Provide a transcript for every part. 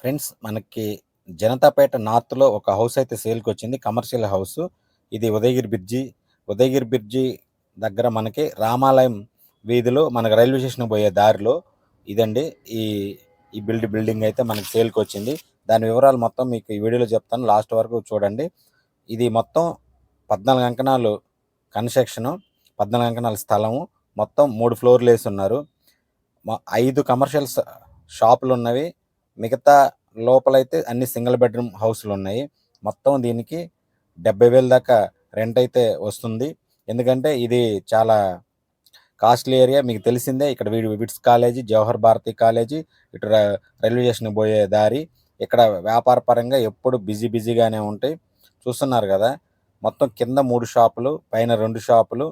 Friends మనకి జనతాపేట నార్త్లో ఒక హౌస్ అయితే సేల్కి వచ్చింది కమర్షియల్ హౌస్. ఇది ఉదయగిరి బ్రిడ్జి. ఉదయగిరి బ్రిడ్జి దగ్గర మనకి రామాలయం వీధిలో మనకి రైల్వే స్టేషన్ పోయే దారిలో ఇదండి. ఈ ఈ బిల్డ్ బిల్డింగ్ అయితే మనకి సేల్కి వచ్చింది దాని వివరాలు మొత్తం మీకు ఈ వీడియోలో చెప్తాను. లాస్ట్ వరకు చూడండి. ఇది మొత్తం పద్నాలుగు అంకణాలు కన్స్ట్రక్షను పద్నాలుగు అంకణాల స్థలము. మొత్తం మూడు ఫ్లోర్లు వేసి ఉన్నారు. ఐదు కమర్షియల్ షాపులు ఉన్నవి మిగతా లోపలైతే అన్ని సింగిల్ బెడ్రూమ్ హౌస్లు ఉన్నాయి మొత్తం దీనికి డెబ్బై వేల దాకా రెంట్ అయితే వస్తుంది. ఎందుకంటే ఇది చాలా కాస్ట్లీ ఏరియా. మీకు తెలిసిందే ఇక్కడ వీడి విట్స్ కాలేజీ జవహర్ భారతి కాలేజీ ఇటు రైల్వే స్టేషన్ పోయే దారి. ఇక్కడ వ్యాపార పరంగా ఎప్పుడు బిజీ బిజీగానే ఉంటాయి. చూస్తున్నారు కదా మొత్తం కింద మూడు షాపులు పైన రెండు షాపులు.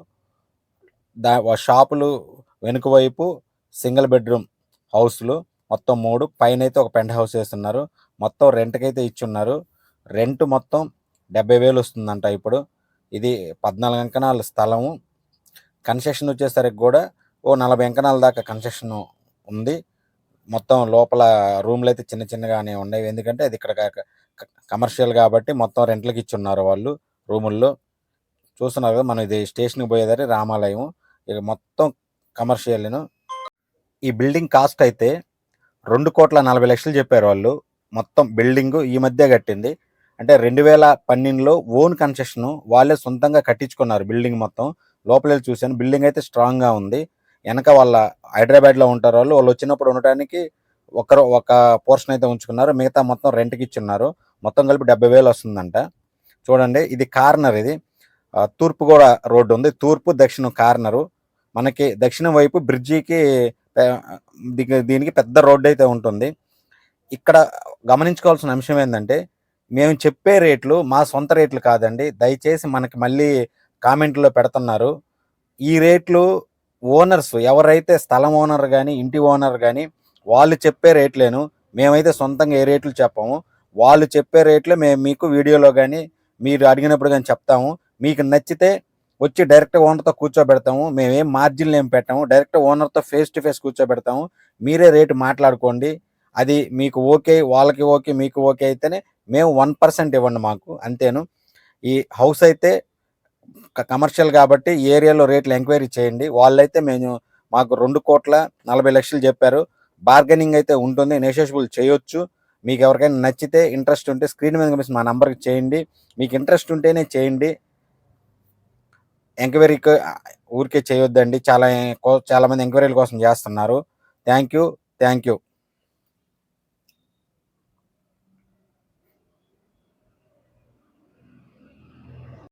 దా షాపులు వెనుక వైపు సింగిల్ బెడ్రూమ్ హౌస్లు. మొత్తం మూడు. పైన అయితే ఒక పెంట్ హౌస్ వేస్తున్నారు. మొత్తం రెంట్కి అయితే ఇచ్చున్నారు. రెంట్ మొత్తం డెబ్బై వేలు వస్తుందంట ఇప్పుడు. ఇది పద్నాలుగు అంకణాల స్థలము. కన్స్ట్రక్షన్ వచ్చేసరికి కూడా ఓ నలభై అంకణాల దాకా కన్స్ట్రక్షన్ ఉంది. మొత్తం లోపల రూమ్లు అయితే చిన్న చిన్నగానే ఉండేవి ఎందుకంటే అది ఇక్కడ కమర్షియల్ కాబట్టి మొత్తం రెంట్లకి ఇచ్చున్నారు వాళ్ళు రూముల్లో. చూస్తున్నారు కదా మనం ఇది స్టేషన్కి పోయేదారి రామాలయం ఇది మొత్తం కమర్షియల్ను. ఈ బిల్డింగ్ కాస్ట్ అయితే రెండు కోట్ల నలభై లక్షలు చెప్పారు వాళ్ళు. మొత్తం బిల్డింగ్ ఈ మధ్య కట్టింది. అంటే రెండు వేల పన్నెండులో ఓన్ కన్స్ట్రక్షన్ వాళ్ళే సొంతంగా కట్టించుకున్నారు బిల్డింగ్ మొత్తం. లోపల చూశాను. బిల్డింగ్ అయితే స్ట్రాంగ్గా ఉంది. వెనక వాళ్ళ హైదరాబాద్లో ఉంటారు వాళ్ళు. వాళ్ళు వచ్చినప్పుడు ఉండటానికి ఒకరు ఒక పోర్షన్ అయితే ఉంచుకున్నారు. మిగతా మొత్తం రెంట్కి ఇచ్చున్నారు. మొత్తం కలిపి డెబ్బై వేలు వస్తుందంట. చూడండి ఇది కార్నర్ ఇది. తూర్పు కూడా రోడ్డు ఉంది. తూర్పు దక్షిణం కార్నరు. మనకి దక్షిణం వైపు బ్రిడ్జికి దీనికి పెద్ద రోడ్డు అయితే ఉంటుంది. ఇక్కడ గమనించుకోవాల్సిన అంశం ఏంటంటే మేము చెప్పే రేట్లు మా సొంత రేట్లు కాదండి. దయచేసి మనకి మళ్ళీ కామెంట్లో పెడుతున్నారు. ఈ రేట్లు ఓనర్స్ ఎవరైతే స్థలం ఓనర్ కానీ ఇంటి ఓనర్ కానీ వాళ్ళు చెప్పే రేట్లేను. మేమైతే సొంతంగా ఏ రేట్లు చెప్పాము. వాళ్ళు చెప్పే రేట్లే మేము మీకు వీడియోలో కానీ మీరు అడిగినప్పుడు కానీ చెప్తాము. మీకు నచ్చితే వచ్చి డైరెక్ట్ ఓనర్తో కూర్చోబెడతాము. మేమేం మార్జిన్లు ఏం పెట్టాము. డైరెక్ట్ ఓనర్తో ఫేస్ టు ఫేస్ కూర్చోబెడతాము. మీరే రేటు మాట్లాడుకోండి. అది మీకు ఓకే వాళ్ళకి ఓకే మీకు ఓకే అయితేనే మేము వన్ పర్సెంట్ ఇవ్వండి మాకు. అంతేను. ఈ హౌస్ అయితే కమర్షియల్ కాబట్టి ఏరియాలో రేట్లు ఎంక్వైరీ చేయండి. వాళ్ళైతే మేము మాకు రెండు కోట్ల నలభై లక్షలు చెప్పారు. బార్గెనింగ్ అయితే ఉంటుంది. నెగోషియబుల్ చేయొచ్చు. మీకు ఎవరికైనా నచ్చితే ఇంట్రెస్ట్ ఉంటే స్క్రీన్ మీద కనిపిస్తుంది. మా నంబర్కి చేయండి. మీకు ఇంట్రెస్ట్ ఉంటేనే చేయండి. ఎంక్వైరీకి ఊరికే చేయొద్దండి. చాలా కో- చాలా మంది ఎంక్వైరీల కోసం చేస్తున్నారు. Thank you. Thank you.